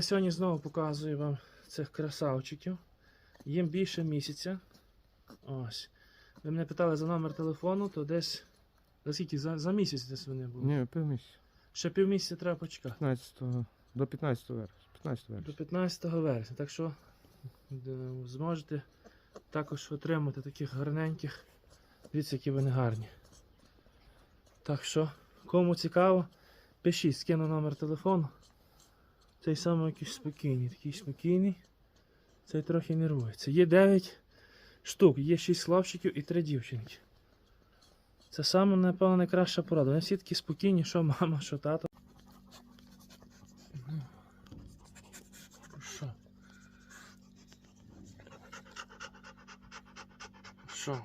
Сьогодні знову показую вам цих красавчиків. Їм більше місяця. Ось. Ви мене питали за номер телефону, то десь. За скільки? За, за місяць десь вони були. Ні, півмісяця. Ще півмісяця треба почекати. 15 до 15 вересня. 15 До 15 вересня. Так що е, зможете також отримати таких гарненьких. Дивіться, які вони гарні. Так що, кому цікаво, пишіть, скину номер телефону. Цей самий якийсь спокійний, такий спокійний. Цей трохи нервується. Є 9 штук, є 6 хлопчиків і 3 дівчинки. Це саме, напевно, найкраща порада. Вони всі такі спокійні, що мама, що тато. Що? Що?